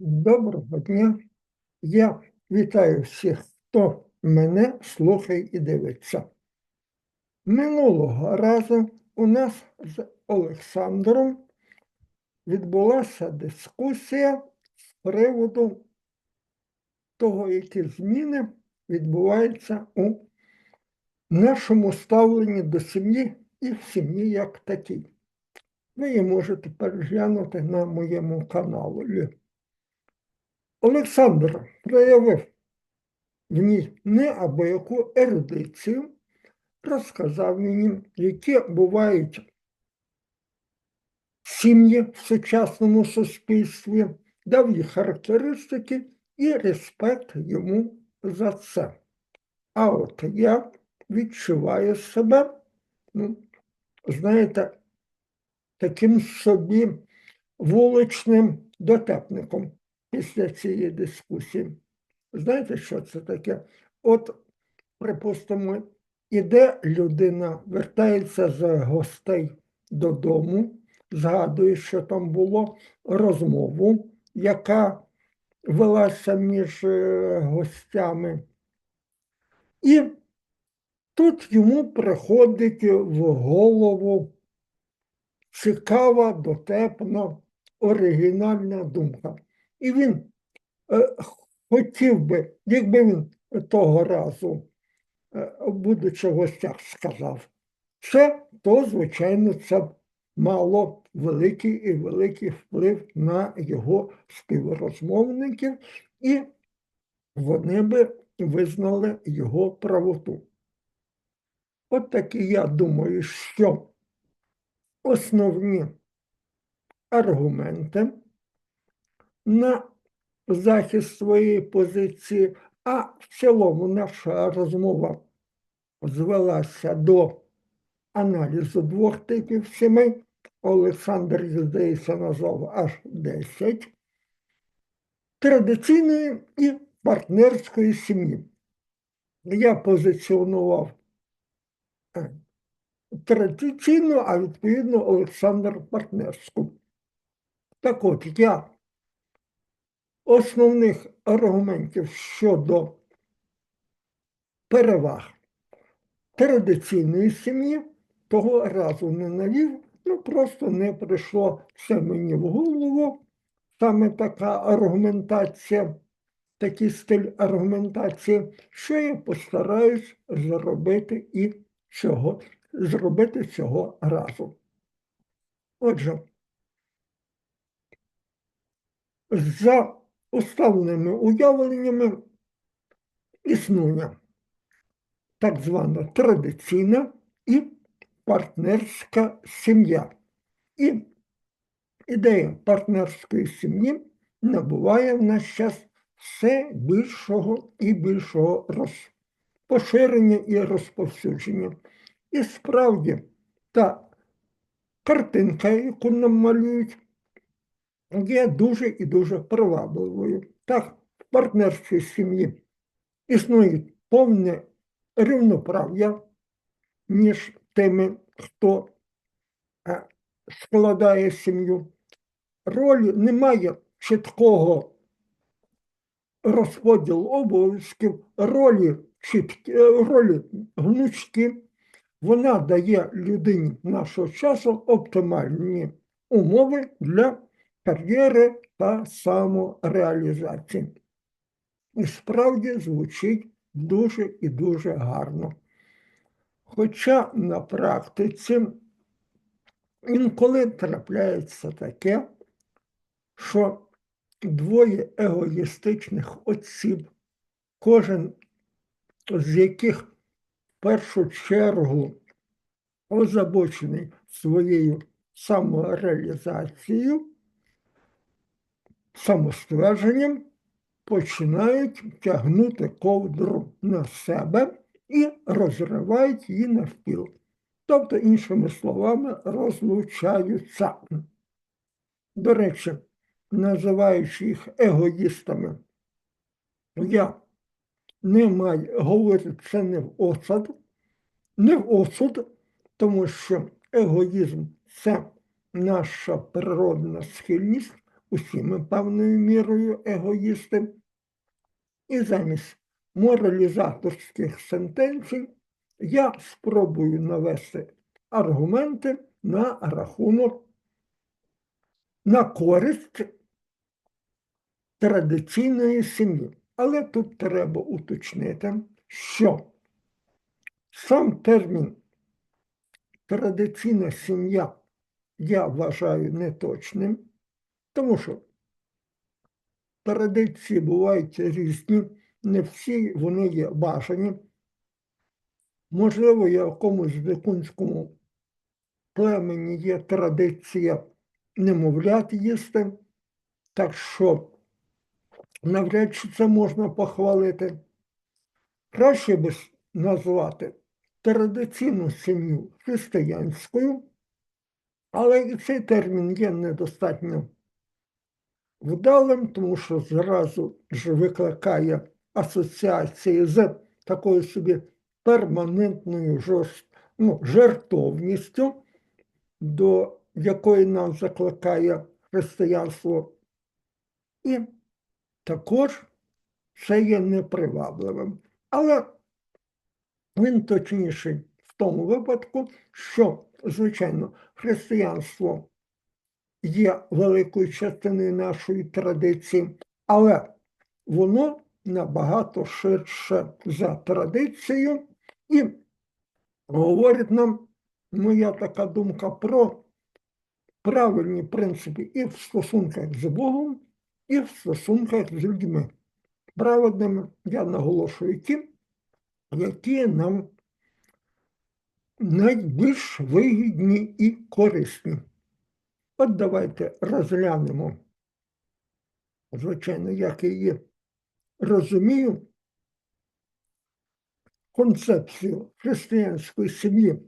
Доброго дня. Я вітаю всіх, хто мене слухає і дивиться. Минулого разу у нас з Олександром відбулася дискусія з приводу того, які зміни відбуваються у нашому ставленні до сім'ї і в сім'ї як такій. Ви її можете переглянути на моєму каналі. Олександр проявив в ній неабияку ерудицію, розказав мені, які бувають сім'ї в сучасному суспільстві, дав їй характеристики і респект йому за це. А от я відчуваю себе, ну, знаєте, таким собі вуличним дотепником після цієї дискусії. Знаєте, що це таке? От, припустимо, іде людина, вертається з гостей додому, згадує, що там було розмову, яка велася між е, гостями. І тут йому приходить в голову цікава, дотепна, оригінальна думка. І він е, хотів би, якби він того разу, е, будучи в гостях, сказав, це, то, звичайно, це б мало великий і великий вплив на його співрозмовників, і вони би визнали його правоту. От таки я думаю, що основні аргументи на захист своєї позиції, а в цілому наша розмова звелася до аналізу двох типів сімей. Олександр, здається, назвав аж 10 традиційної і партнерської сім'ї. Я позиціонував е, традиційну, а відповідно Олександр партнерську. Так от я основних аргументів щодо переваг традиційної сім'ї того разу не навів, ну просто не прийшло це мені в голову. Саме така аргументація, такий стиль аргументації, що я постараюсь зробити і цього, зробити цього разу. Отже, за уставленими уявленнями існує так звана традиційна і партнерська сім'я. І ідея партнерської сім'ї набуває в наш час все більшого і більшого роз... поширення і розповсюдження. І справді та картинка, яку нам малюють, є дуже і дуже привабливою. Так, в партнерській сім'ї існує повне рівноправ'я між тими, хто е, складає сім'ю. Ролі немає чіткого розподілу обов'язків, ролі чіткі, е, ролі гнучкі. Вона дає людині нашого часу оптимальні умови для кар'єри та самореалізації. І справді звучить дуже і дуже гарно. Хоча на практиці інколи трапляється таке, що двоє егоїстичних осіб, кожен з яких в першу чергу озабочений своєю самореалізацією, самоствердженням, починають тягнути ковдру на себе і розривають її навпіл. Тобто, іншими словами, розлучаються. До речі, називаючи їх егоїстами, я не маю говорити це не в осад, не в осуд, тому що егоїзм це наша природна схильність усі ми певною мірою егоїсти. І замість моралізаторських сентенцій я спробую навести аргументи на рахунок на користь традиційної сім'ї. Але тут треба уточнити, що сам термін традиційна сім'я я вважаю неточним, тому що традиції бувають різні, не всі вони є бажані. Можливо, в якомусь дикунському племені є традиція немовлят їсти, так що навряд чи це можна похвалити. Краще би назвати традиційну сім'ю християнською, але і цей термін є недостатньо вдалим, тому що зразу ж викликає асоціації з такою собі перманентною жорст... ну, жертовністю, до якої нас закликає християнство. І також це є непривабливим. Але він точніший в тому випадку, що, звичайно, християнство є великою частиною нашої традиції, але воно набагато ширше за традицію і говорить нам, моя така думка, про правильні принципи і в стосунках з Богом, і в стосунках з людьми. Праведними я наголошую ті, які нам найбільш вигідні і корисні. От давайте розглянемо, звичайно, як я її розумію, концепцію християнської сім'ї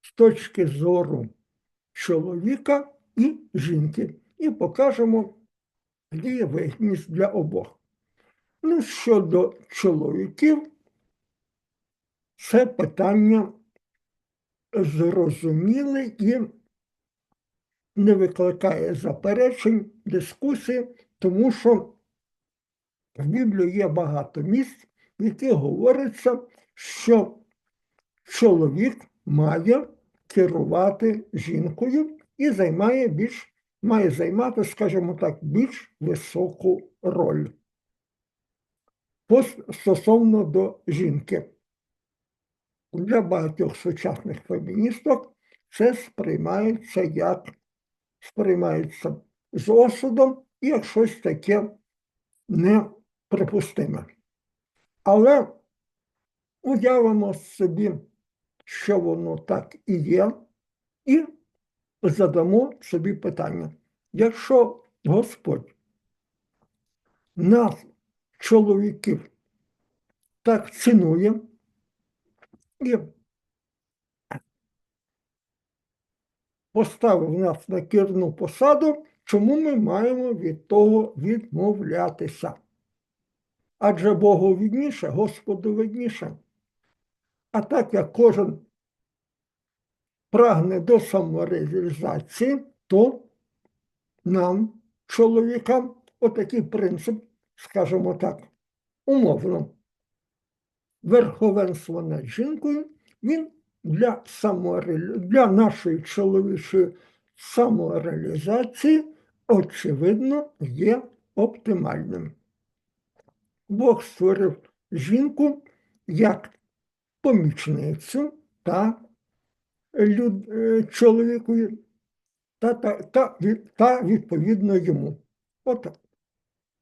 з точки зору чоловіка і жінки, і покажемо, де є вигідність для обох. Ну, щодо чоловіків, це питання зрозуміле і не викликає заперечень, дискусій, тому що в Біблії є багато місць, в яких говориться, що чоловік має керувати жінкою і займає більш, має займати, скажімо так, більш високу роль стосовно до жінки. Для багатьох сучасних феміністок це сприймається як сприймається з осудом як щось таке неприпустиме. Але уявимо собі, що воно так і є, і задамо собі питання. Якщо Господь нас, чоловіків, так цінує і поставив нас на керну посаду, чому ми маємо від того відмовлятися? Адже Богу видніше, Господу видніше. А так як кожен прагне до самореалізації, то нам, чоловікам, отакий принцип, скажімо так, умовно, верховенство над жінкою, він для, самореалі... для нашої чоловічої самореалізації, очевидно, є оптимальним. Бог створив жінку як помічницю та люд... е, чоловікові, та, та, та, та відповідно йому. От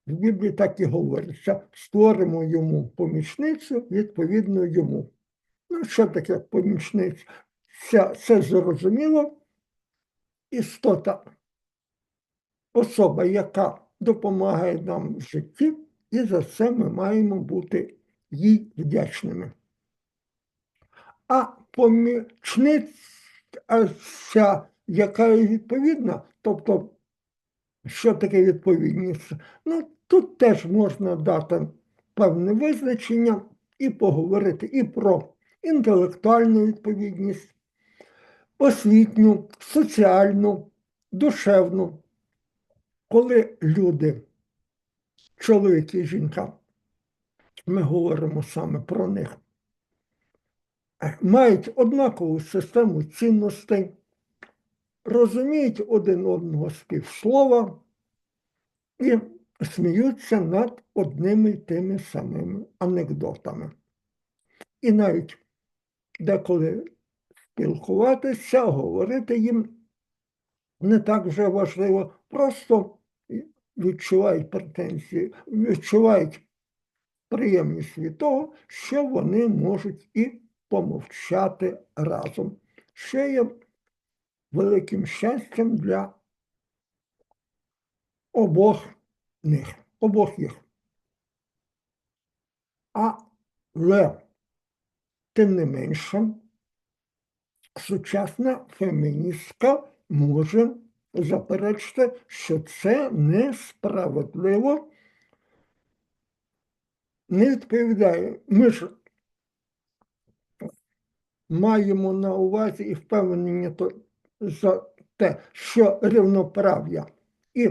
в Біблії так і говориться: створимо йому помічницю, відповідно йому. Ну, що таке помічниця? Це, зрозуміло. Істота, особа, яка допомагає нам в житті, і за це ми маємо бути їй вдячними. А помічниця, яка є відповідна, тобто, що таке відповідність? Ну, тут теж можна дати певне визначення і поговорити і про інтелектуальну відповідність, освітню, соціальну, душевну. коли люди, чоловік і жінка, ми говоримо саме про них, е, мають однакову систему цінностей, розуміють один одного з півслова і сміються над одними тими самими анекдотами. І навіть деколи спілкуватися, говорити їм не так вже важливо, просто відчувають претензії, відчувають приємність від того, що вони можуть і помовчати разом. Що є великим щастям для обох них, обох їх. Але, тим не менше, сучасна феміністка може заперечити, що це несправедливо, не відповідає. Ми ж маємо на увазі і впевнені за те, що рівноправ'я і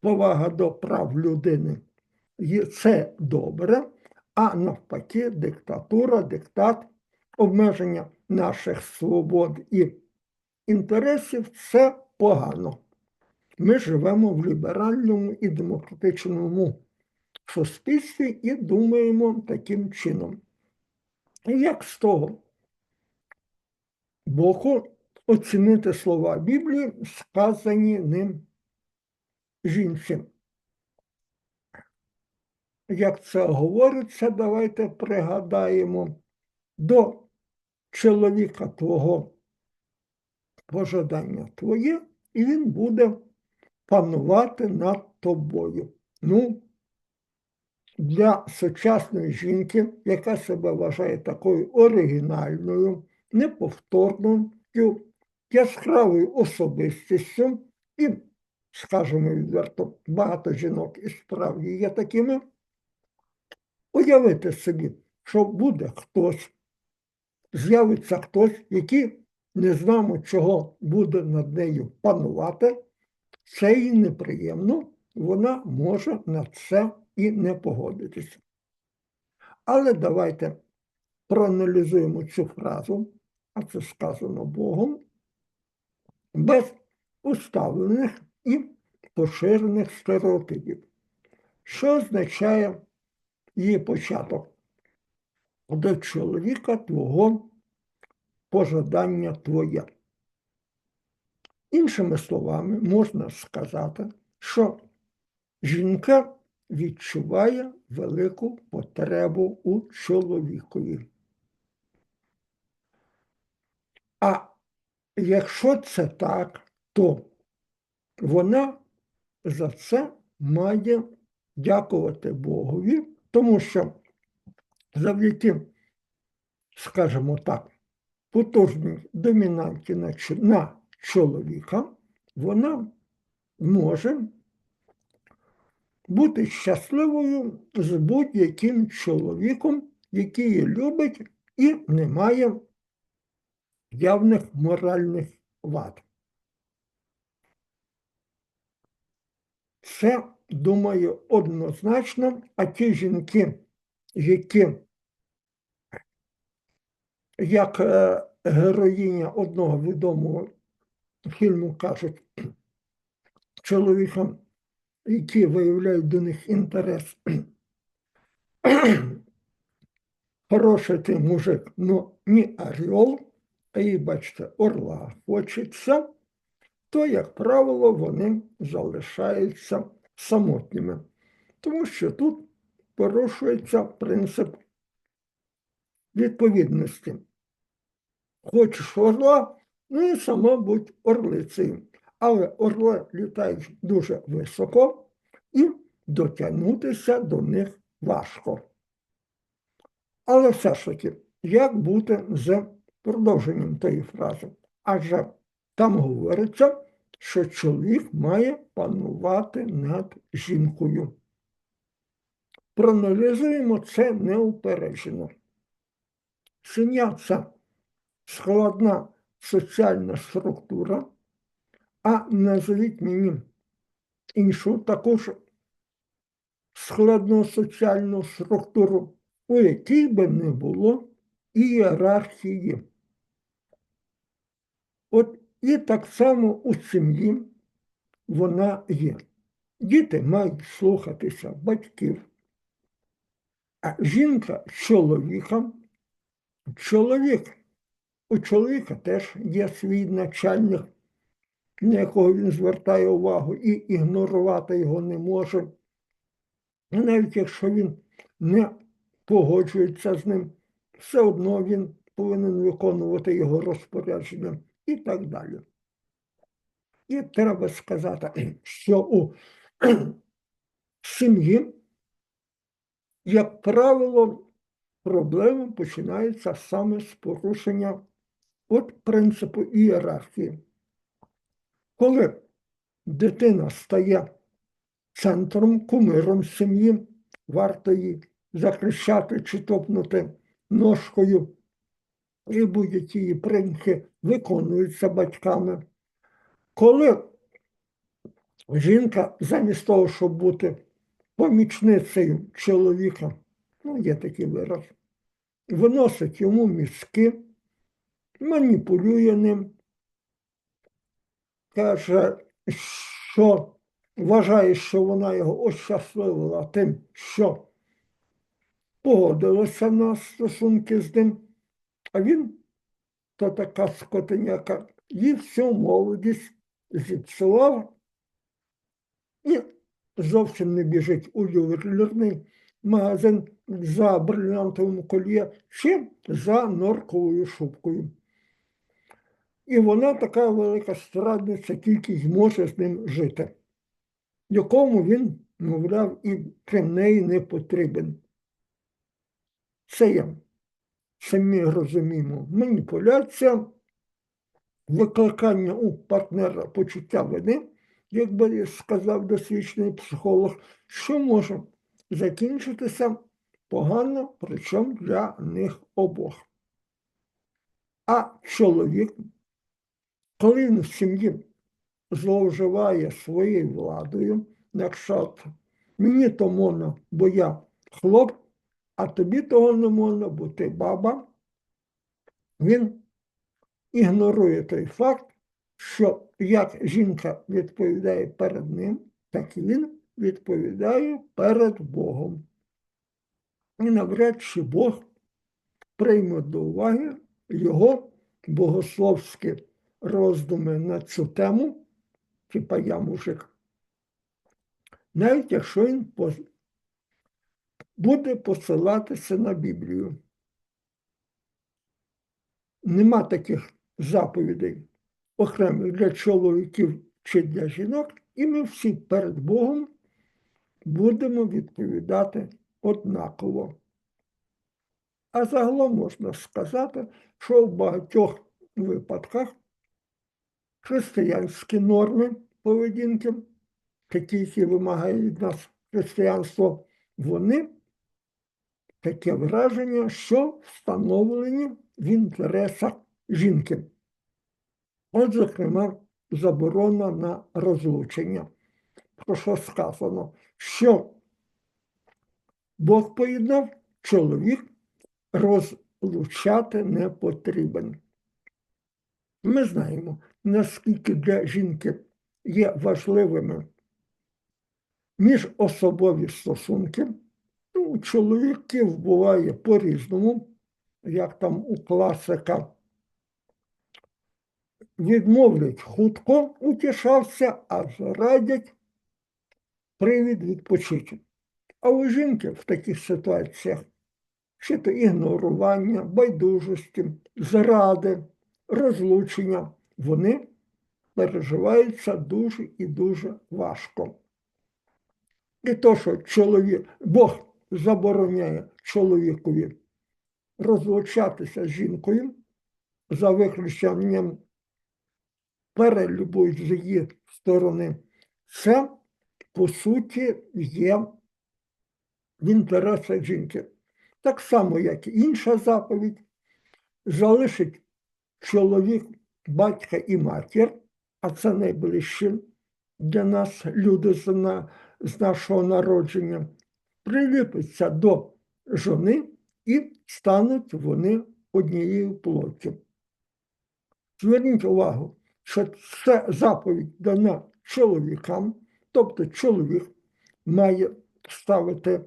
повага до прав людини це добре, а навпаки, диктатура, диктат, обмеження наших свобод і інтересів це погано. Ми живемо в ліберальному і демократичному суспільстві і думаємо таким чином. Як з того боку оцінити слова Біблії, сказані ним жінці? Як це говориться, давайте пригадаємо до чоловіка твого пожадання твоє, і він буде панувати над тобою. Ну, для сучасної жінки, яка себе вважає такою оригінальною, неповторною, яскравою особистістю, і, скажімо відверто, багато жінок і справді є такими, уявити собі, що буде хтось, з'явиться хтось, який не знаємо, чого буде над нею панувати, це їй неприємно, вона може на це і не погодитися. Але давайте проаналізуємо цю фразу, а це сказано Богом, без уставлених і поширених стереотипів. Що означає її початок? До чоловіка твого пожадання твоє. Іншими словами, можна сказати, що жінка відчуває велику потребу у чоловікові. А якщо це так, то вона за це має дякувати Богові, тому що завдяки, скажімо так, потужній домінанті на, чоловіка, вона може бути щасливою з будь-яким чоловіком, який її любить і не має явних моральних вад. Це, думаю, однозначно, а ті жінки, які, як е, героїня одного відомого фільму кажуть, чоловікам, які виявляють до них інтерес. Хороший ти мужик, ну не орел, а їй, бачите, орла хочеться, то, як правило, вони залишаються самотніми. Тому що тут порушується принцип відповідності. Хочеш орла, ну і сама будь орлицею. Але орли літають дуже високо і дотягнутися до них важко. Але все ж таки, як бути з продовженням тієї фрази? Адже там говориться, що чоловік має панувати над жінкою. Проаналізуємо це неупереджено. Сім'я це складна соціальна структура, а назвіть мені іншу також складну соціальну структуру, у якій би не було ієрархії. От і так само у сім'ї вона є. Діти мають слухатися батьків, а жінка чоловіка, чоловік, у чоловіка теж є свій начальник, на якого він звертає увагу і ігнорувати його не може. Навіть якщо він не погоджується з ним, все одно він повинен виконувати його розпорядження і так далі. І треба сказати, що у сім'ї, як правило, проблеми починаються саме з порушення от принципу ієрархії. Коли дитина стає центром, кумиром сім'ї, варто її захищати чи топнути ножкою, і будь-які її примхи виконуються батьками. Коли жінка замість того, щоб бути помічницею чоловіка, ну, є такий вираз, виносить йому мізки, маніпулює ним, каже, що вважає, що вона його ощасливила тим, що погодилася на стосунки з ним, а він то така скотиняка, їй всю молодість зіпсував і зовсім не біжить у ювелірний магазин за брилянтовим кольє чи за норковою шубкою. І вона така велика страдниця, тільки може з ним жити, якому він, мовляв, і крім неї не потрібен. Це є, самі розуміємо, маніпуляція, викликання у партнера почуття вини, як би сказав досвідчений психолог, що може закінчитися погано, причому для них обох. А чоловік, коли він в сім'ї зловживає своєю владою, якщо мені то можна, бо я хлоп, а тобі того не можна, бо ти баба, він ігнорує той факт, що як жінка відповідає перед ним, так і він відповідає перед Богом. І навряд чи Бог прийме до уваги його богословські роздуми на цю тему, типа я мужик, навіть якщо він буде посилатися на Біблію. Нема таких заповідей окремих для чоловіків чи для жінок, і ми всі перед Богом будемо відповідати однаково. А загалом можна сказати, що в багатьох випадках християнські норми поведінки, такі, які вимагає від нас християнство, вони таке враження, що встановлені в інтересах жінки. От, зокрема, заборона на розлучення. Про що сказано, що Бог поєднав, чоловік розлучати не потрібен. Ми знаємо, наскільки для жінки є важливими міжособові стосунки. У чоловіків буває по-різному, як там у класика. Відмовлять хутко утішався, а радять привід відпочити. А у жінки в таких ситуаціях чи то ігнорування, байдужості, зради, розлучення, вони переживаються дуже і дуже важко. І то, що чоловік, Бог забороняє чоловікові розлучатися з жінкою за виключенням перелюбу з її сторони, це, по суті, є в інтересах жінки. Так само, як і інша заповідь, залишить чоловік батька і матір, а це найближчі для нас люди з, нашого народження, приліпиться до жони і стануть вони однією плоттю. Зверніть увагу, що це заповідь дана чоловікам, тобто чоловік має ставити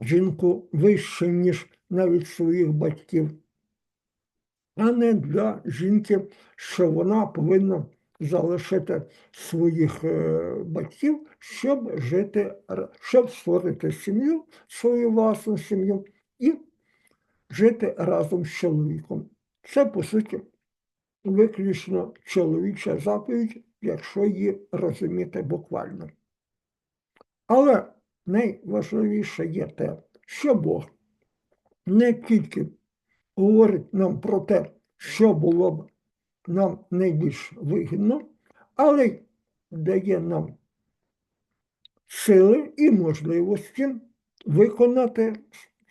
жінку вище, ніж навіть своїх батьків, а не для жінки, що вона повинна залишити своїх е, батьків, щоб жити, щоб створити сім'ю, свою власну сім'ю і жити разом з чоловіком. Це, по суті, виключно чоловіча заповідь, якщо її розуміти буквально. Але найважливіше є те, що Бог не тільки говорить нам про те, що було б нам найбільш вигідно, але дає нам сили і можливості виконати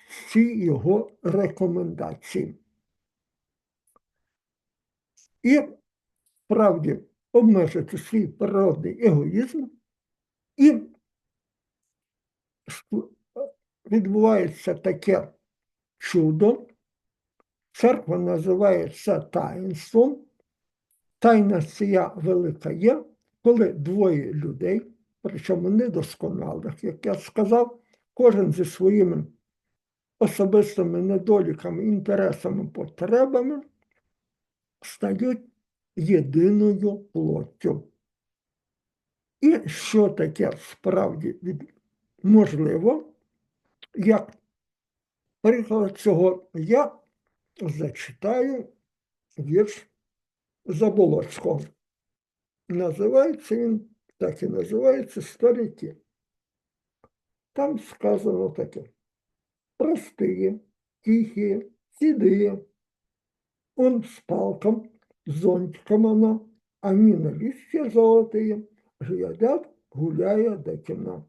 всі його рекомендації. І справді обмежити свій природний егоїзм і відбувається таке чудо. Церква називає це таїнством. Тайна ця велика є, коли двоє людей, причому недосконалих, як я сказав, кожен зі своїми особистими недоліками, інтересами, потребами, стають єдиною плоттю. І що таке справді можливо, як приклад цього, я зачитаю вірш Заболоцького. Називається він, так і називається Старики. Там сказано таке. Простые, тихие, седые. Он с палком, с зонтиком она, они на листья золотые, глядят, гуляя до темна.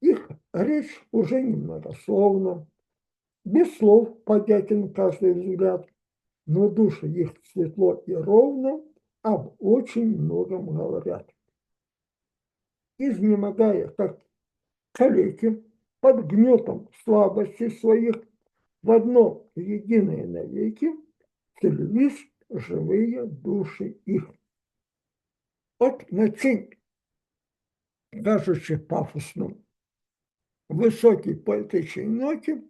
Их речь уже немногословна, без слов понятен каждый взгляд, но души их светло и ровно об очень многом говорят. Изнемогая, как калеки, под гнетом слабостей своих, в одно единое навеки, целились живые души их. От на цій, кажучи пафосно, високій поетичній ноті,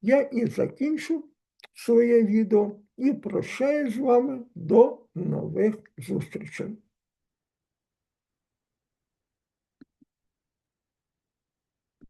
я і закінчу своє відео І прощаюсь з вами до нових зустрічей.